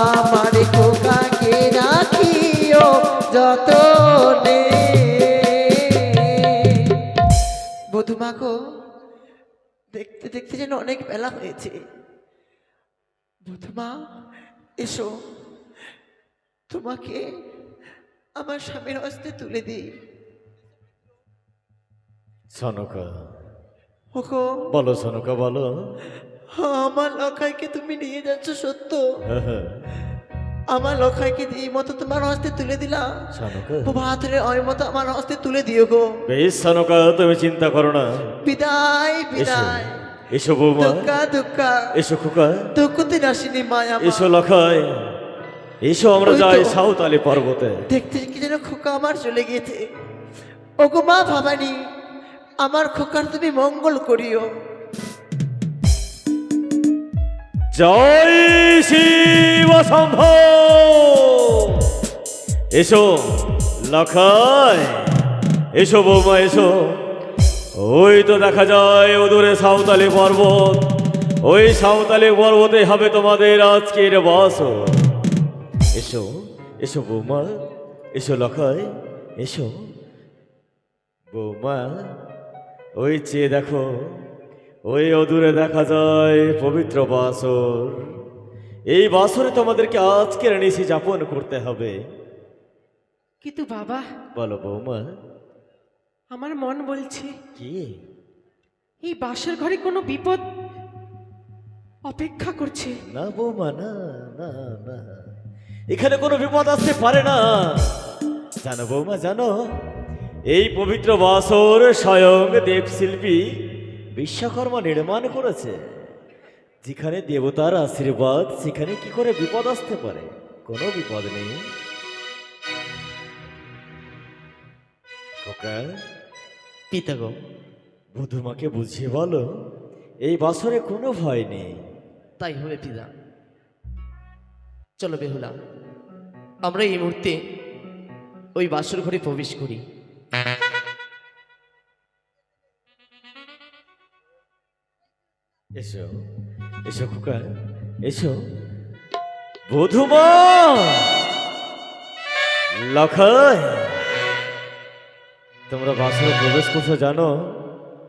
আমার খোকাকে রাখিও যতনে। মধুমাগো দেখতে দেখতে যেন অনেক বেলা হয়েছে। বধুমা এসো। তোমাকে আমার স্বামীর হস্তে তুলে দিই। সনকা। ওকো বলো সনকা বলো। আমার লখাইকে তুমি নিয়ে যাচ্ছ সত্য। হ্যাঁ, হ্যাঁ। আমার লখাইকে এই মতো তোমার হস্তে তুলে দিলাম সনকা ভাতরে ওই মতো আমার হস্তে তুলে দিও গো। বেশ সনকা তুমি চিন্তা করো না। বিদায় বিদায়। এসো বৌমা। দুঃখা দুঃখা এসো খোকা। দুঃখতে নাসিনী মায়া এসো লখাই। এসো আমরা যাই সাঁওতালি পর্বতে। দেখতে কি যেন খোকা আমার চলে গিয়েছে। ওগো মা ভাবানি আমার খোকার তুমি মঙ্গল করিও। জয় শিব শম্ভ। এসো লখাই এসো বৌমা, এসো। ওই তো দেখা যায় ওদূরে সাঁওতালি পর্বত। ওই সাঁওতালি পর্বতে হবে তোমাদের আজকের বাস এসো এসো বৌমা, এসো লখাই এসো। বৌমা, ওই চেয়ে দেখো ওই অদূরে দেখা যায় পবিত্র বাসর। এই বাসরে তোমাদেরকে আজকের নিশি যাপন করতে হবে। কিন্তু বাবা বলো বৌমা। আমার মন বলছে কি? এই বাসর ঘরে কোনো বিপদ অপেক্ষা করছে। না বৌমা না না না। এখানে কোনো বিপদ আসতে পারে না। জানো বৌমা জানো? এই পবিত্র বাসর স্বয়ং দেবশিল্পী বিশ্বকর্মা নির্মাণ করেছে। যেখানে দেবতার আশীর্বাদ সেখানে কি করে বিপদ আসতে পারে? কোনো বিপদ নেই। খোকা পিতাগো বধুমাকে বুঝিয়ে বলো এই বছরে কোনো ভয় নেই। তাই হবে পিতা। চলো বেহুলা আমরা এই মুহূর্তে ওই বাসর ঘরে প্রবেশ করি। এসো এসো খোকা এসো। বধুব লখ তোমরা বাসরে প্রবেশ করছ জানো?